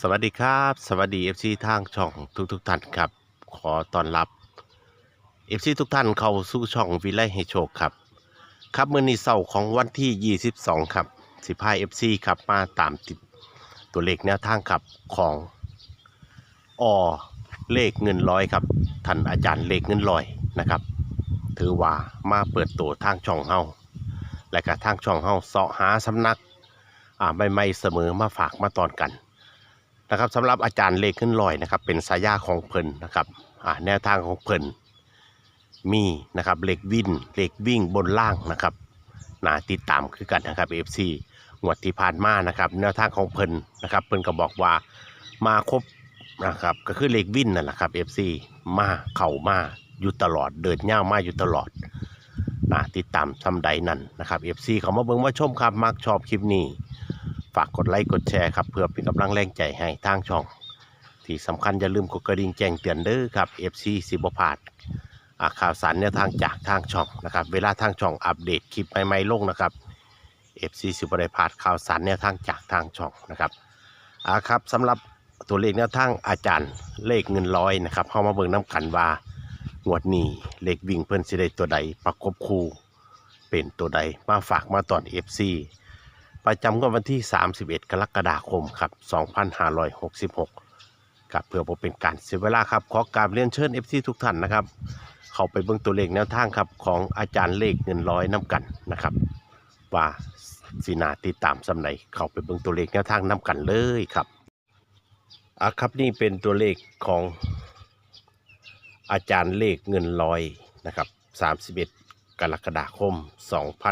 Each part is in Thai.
สวัสดีครับ สวัสดี FC ทางช่องทุกทุกๆท่านครับ ขอต้อนรับ FC ทุกท่านเข้าสู่ช่องวิไลให้โชคครับ ครับมื่อนี้เสาร์ของวันที่ 22 ครับสิพาย FC ครับมาตามติดตัวเลขแนวทางครับของอเลขเงินร้อยครับท่านอาจารย์เลขเงินร้อยนะครับ ถือว่ามาเปิดตัวทางช่องเฮาและก็ทางช่องเฮาเสาะหาสำนักอ่าใหม่ๆเสมอมาฝากมาตอนกัน นะครับสำหรับอาจารย์เลขขึ้นลอยนะครับ เป็นสายาของเพิ่นนะครับแนวทางของเพิ่นมีนะครับเลขวินเลขวิ่งบนล่างนะครับน่าติดตามคือกันนะครับ FC งวดที่ผ่านมานะครับแนวทางของเพิ่นนะครับเพิ่นก็บอกว่ามาครบนะครับก็คือเลขวินนั่นแหละครับ FC มาเข่ามาอยู่ตลอดเดินย่ามาอยู่ตลอดนะติดตามทำใดนั่นนะครับ FC เขามาเบิ่งมาชมครับมักชอบคลิปนี้ ฝากกดไลค์กดแชร์ครับเพื่อเป็นกำลังแรงใจให้ทางช่อง ที่สำคัญอย่าลืมกดกระดิ่งแจ้งเตือนเด้อครับ FC สิบพลาดอ่าข่าวสารแนวทางจากทางช่องนะครับเวลาทางช่องอัปเดตคลิปใหม่ๆลงนะครับ FC สิบพลาดข่าวสารแนวทางจากทางช่องนะครับอ่าครับสำหรับตัวเลขแนวทางอาจารย์เลขเงินร้อยนะครับเข้ามาเบิ่งน้ำกันว่างวดนี้เลขวิ่งเพิ่นสิได้ตัวใดประกบคู่ เป็นตัวใดมาฝากมาตอน FC ประจำก็วันที่ 31 กรกฎาคมครับ 2566ครับเพื่อบ่เป็นการเสียเวลาครับ ขอกราบเรียนเชิญ FC ทุกท่านนะครับ เข้าไปเบิ่งตัวเลขแนวทางครับ ของอาจารย์เลขเงินร้อยน้ำกันนะครับ ว่าสีนาติดตามสำไหนเข้าไปเบิ่งตัวเลขแนวทางน้ำกันเลยครับอะครับนี่เป็นตัวเลขของอาจารย์เลขเงินร้อยนะครับ 31 กรกฎาคม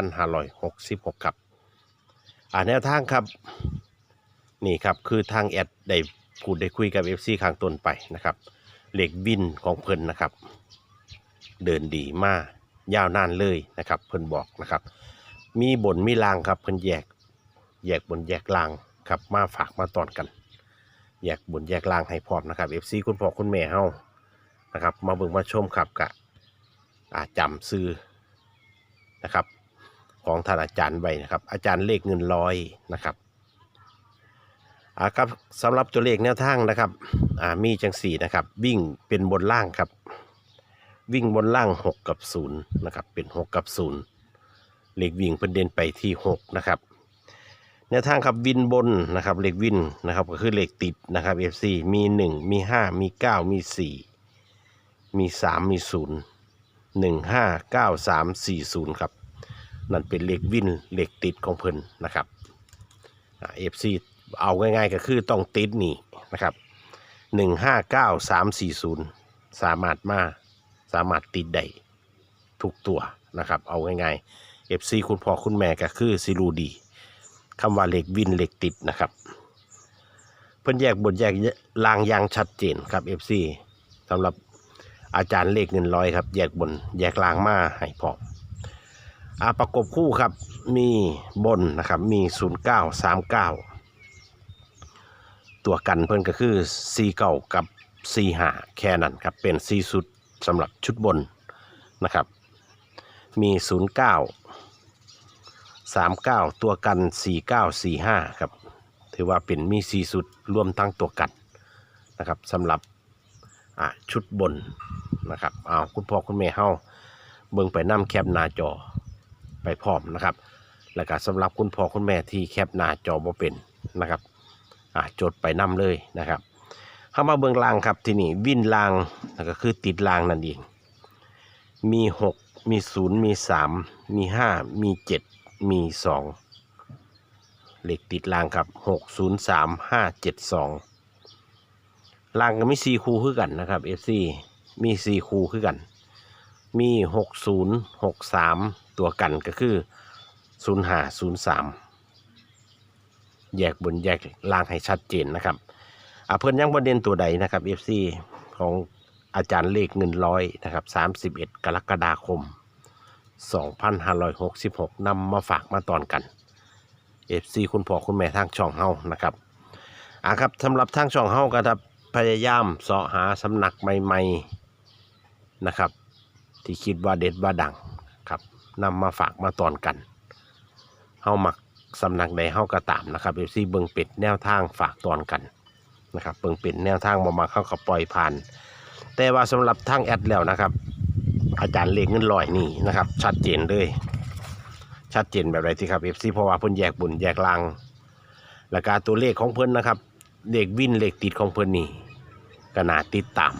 2566 ครับ อ่าแนวทางครับ นี่ครับคือทางแอดได้พูดได้คุยกับ FC ข้างต้นไปนะครับเหลขบินของเพิ่นนะครับ เดินดีมากยาวนานเลยนะครับ เพิ่นบอกนะครับ มีบนมีลางครับ เพิ่นแยก แยกบนแยกลางครับมาฝากมาตอนกัน แยกบนแยกลางให้พร้อมนะครับ FC คุณพ่อคุณแม่เฮานะครับ มาเบิ่งมาชมครับกะอาจำซื้อนะครับ ของท่านอาจารย์ไว้นะครับ อาจารย์เลขเงินร้อยนะครับอ่าครับสำหรับตัวเลขแนวทางนะครับอ่ามีจังสี่นะครับ วิ่งเป็นบนล่างครับ วิ่งบนล่าง 6 กับ0นะครับเป็น 6 กับ 0 เลขวิ่งเป็นเด่นไปที่ 6 นะครับแนวทางครับวินบนนะครับเลขวินนะครับก็คือเลขติดนะครับ FC มี 1 มี 5 มี 9 มี 4 มีสามมีศูนย์หนึ่งห้าเก้าสามสี่ศูนย์ครับ นั่นเป็นเหลขวินเหลขติดของเพิ่นนะครับเอฟซีเอาง่ายๆก็คือต้องติดนี่นะครับหนึ่งห้าเก้าสามสี่ศูนย์สามารถมาสามารถติดได้ทุกตัวนะครับ เอาง่ายๆเอฟซีคุณพ่อคุณแม่ก็คือซิรูดีคำว่าเหลขวินเหลขติดนะครับ เพิ่นแยกบทแยกลางอยางชัดเจนครับเอฟซีสำหรับอาจารย์เลขเงินร้อยครับ แยกบนแยกลางมาให้พร้อม อาประกบคู่ครับมีบนนะครับมี 0939 ตัวกันเพิ่นก็คือ4เก่ากับ4หาแค่นั้นครับเป็น4สุดสำหรับชุดบนนะครับมี 09 39 ตัวกัน 4945 ครับ ถือว่าเป็นมี4สุดรวมทั้งตัวกันนะครับสำหรับอะชุดบนนะครับเอาคุณพ่อคุณแม่เฮาเบิ่งไปนํแคปหน้าจอ ไปพร้อมนะครับ แล้วก็สำหรับคุณพ่อคุณแม่ที่แคปหน้าจอบ่เป็นนะครับอะจดไปนํเลยนะครับ เข้ามาเบิ่งล่างครับที่นี่วินลางนั่นก็คือติดลางนั่นเอง มีหกมีศูนย์มีสามมีห้ามีเจ็ดมีสองเลขติดลางครับหกศูนย์สามห้าเจ็ดสองล่างก็มีสี่คู่คือกันนะครับ FC มีสี่คู่คือกัน มีหกศูนย์หกสามตัวกันก็คือศูนย์ห้าศูนย์สามแยกบนแยกล่างให้ชัดเจนนะครับเพื่อนยังประเด็นตัวใดนะครับ FC ของอาจารย์เลขเงินร้อยนะครับสามสิบเอ็ดกรกฎาคมสองพันห้าร้อยหกสิบหกนำมาฝากมาตอนกัน FC คุณพ่อคุณแม่ทางช่องเฮานะครับอะครับสำหรับทางช่องเฮาก็ครับพยายามเสาะหาสำนักใหม่ ๆ นะครับ ที่คิดว่าเด็ดว่าดังครับนำมาฝากมาตอนกันเฮามักสำนักใดเฮาก็ตามนะครับเอฟซีเบิงเป็ดแนวทางฝากตอนกันนะครับเบิงเป็นแนวทางบ่มาเข้ากับปล่อยผ่าน แต่ว่าสำหรับทางแอดแล้วนะครับ อาจารย์เลขเงินลอยนี่นะครับ ชัดเจนเลย ชัดเจนแบบไรที่ครับ FC เพราะว่าเพิ่นแยกบุญแยกลางแล้วก็ตัวเลขของเพิ่นนะครับเลขวินเลขติดของเพิ่นนี่ก็น่าติดตาม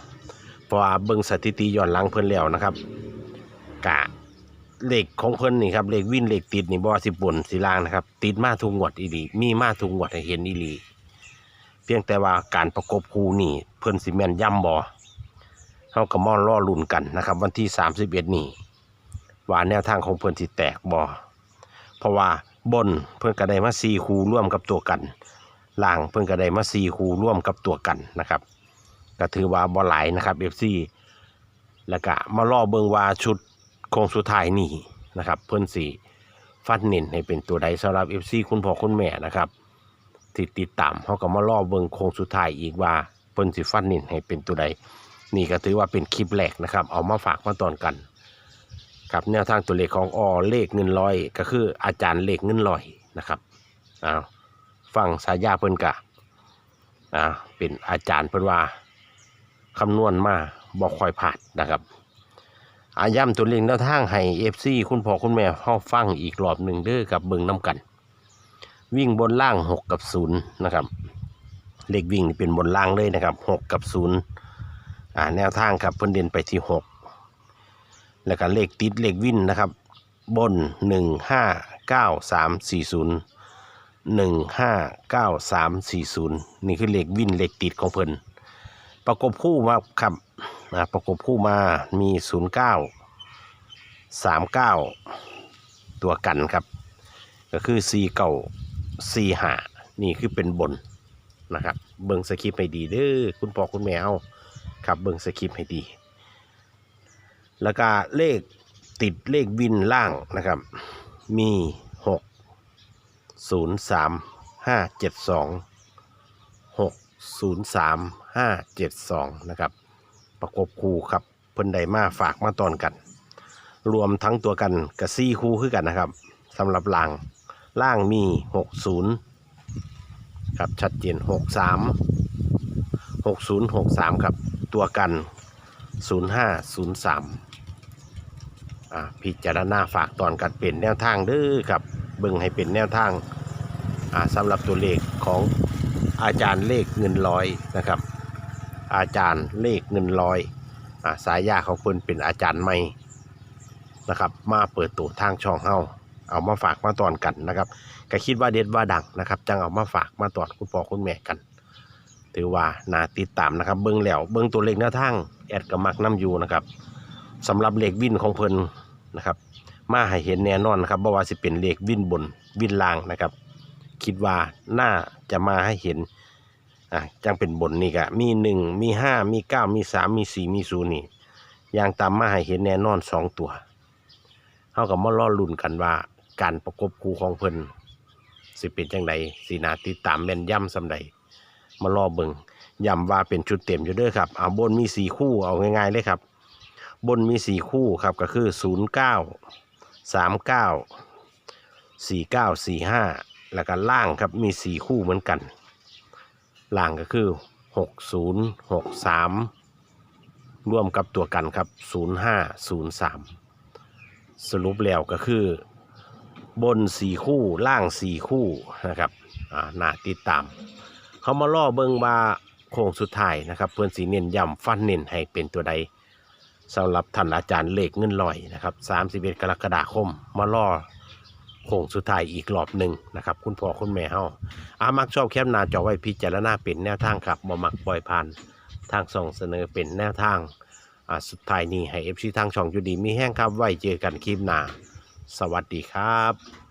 ราะว่าเบิ่งสถิติย้อนหลังเพิ่นแล้วนะครับกะเหลขของเพิ่นนี่ครับเหลขวินเหลขติดนี่บ่ว่าสิบนสิล่างนะครับ ติดมาทุกงวดอีหลีมีมาทุกงวดให้เห็นอีหลีเพียงแต่ว่าการประกบคู่นี่เพิ่นสิแม่นย่ำบ่เฮาก็มอรอลุ้นกันนะครับ วันที่ 31 นี่ว่าแนวทางของเพิ่นสิแตกบ่เพราะว่าบนเพิ่นก็ได้มา4คู่ร่วมกับตัวกันล่างเพิ่นก็ได้มา4คู่ร่วมกับตัวกันนะครับ ก็ถือว่าบ่หลายนะครับ FC แล้วก็มารอเบิงว่าชุดโครงสุดท้ายนี่นะครับ เพิ่นสิฟัดเน้นให้เป็นตัวใดสำหรับ FC คุณพ่อคุณแม่นะครับที่ติดตามเขาก็มารอเบิงโครงสุดท้ายอีกว่าเพิ่นสิฟันนินให้เป็นตัวใดนี่ก็ถือว่าเป็นคลิปแรกนะครับ เอามาฝากมาตอนกันครับแนวทางตัวเลขของอเลขเงินลอย ก็คืออาจารย์เลขเงินลอยนะครับอ้าวฟังสายาเพิ่นกะอ่าเป็นอาจารย์เพิ่นว่า คำนวณมาบอกคอยผ่านนะครับอาย้ำตัวเลขแนวทางให้ FC คุณพ่อคุณแม่เฮาฟังอีกรอบหนึ่งเด้อกับเบิงน้ำกัน วิ่งบนล่างหกกับศูนย์นะครับเลขวิ่งเป็นบนล่างเลยนะครับหกกับศูนย์อ่าแนวทางครับเพิ่นเด่นไปที่หกแล้วก็เลขติดเลขวิ่นนะครับ บนหนึ่งห้าเก้าสามสี่ศูนย์หนึ่งห้าเก้าสามสี่ศูนย์นี่คือเลขวิ่นเลขติดของเพิ่น ประกบคู่มาครับประกบคู่มามีศูนย์เก้าสามเก้าตัวกันครับ ก็คือสี่เก่าสี่หานี่คือเป็นบนนะครับ เบิ่งสคริปต์ให้ดีเด้อคุณพ่อคุณแม่เอาครับเบิ่งสคริปต์ให้ดี แล้วก็เลขติดเลขวินล่างนะครับ มีหกศูนย์สา มห้าเจ็ดสองหกศูนย์สามห้าเจ็ดสองนะครับ ประกบคู่ครับเพิ่นไดมาฝากมาตอนกัน รวมทั้งตัวกันกับซี่คู่คือกันนะครับสำหรับล่างล่างมี 60 ครับชัดเจน 63 60 63 ครับ ตัวกัน 0503 อ่าพิจารณาฝากตอนกันเป็นแนวทางเด้อครับเบิ่งให้เป็นแนวทางอ่าสำหรับตัวเลขของ อาจารย์เลขเงินร้อยนะครับ อาจารย์เลขเงินร้อยอสายยาของเพิ่นเป็นอาจารย์ใหม่นะครับ มาเปิดตัวทางช่องเฮาเอามาฝากมาตอนกันนะครับก็คิดว่าเด็ดว่าดังนะครับจังเอามาฝากมาตอนคุณพ่อคุณแม่กัน ถือว่านาติดตามนะครับ เบิ้งแล้วเบิ้งตัวเลขหน้าทางแอดกับมักน้ำอยูนะครับสำหรับเลขวินของเพิ่นนะครับ มาให้เห็นแน่นอนนะครับบ่ว่าสิเป็นเลขวินบนวินล่างนะครับ คิดว่าน่าจะมาให้เห็นอะจังเป็นบนนี่ก็มีหนึ่งมีห้ามีเก้ามีสามมีสี่มีศูนย์นี่อย่างตามมาให้เห็นแน่นอนสองตัวเฮากับมาล่อลุ่นกันว่า การประกบคู่ของเพิ่นสิเป็นจังไดสีนาติดตามแม่นย่ำสำใดมาล่อเบิงย้ำว่าเป็นชุดเต็มอยู่ด้อครับเอาบนมีสี่คู่เอาง่ายๆเลยครับ บนมีสี่คู่ครับก็คือศูนย์เก้าสามเก้าสี่เก้าสี่ห้า แล้วก็ล่างครับมีสี่คู่เหมือนกัน ล่างก็คือหกศูนย์หกสามร่วมกับตัวกันครับศูนย์ห้าศูนย์สามสรุปแล้วก็คือบนสี่คู่ล่างสี่คู่นะครับอ่าน่าติดตาม เขามาล่อเบิงว่าโค้งสุดท้ายนะครับ เพื่อนสีเน้นย้ำฟันเน้นให้เป็นตัวใดสำหรับท่านอาจารย์เลขเงินลอยนะครับ31กรกฎาคมมาล่อ โค้งสุดท้ายอีกรอบหนึ่งนะครับ คุณพ่อคุณแม่เฮาอามักชอบแคบนาจอไว้พิจารณาเป็นแนวทางครับบ่มักปล่อยผ่านทางส่งเสนอเป็นแนวทางอ่าสุดท้ายนี้ให้เอฟซีทางช่องอยู่ดีมีแห้งครับไว้เจอกันคลิปหน้าสวัสดีครับ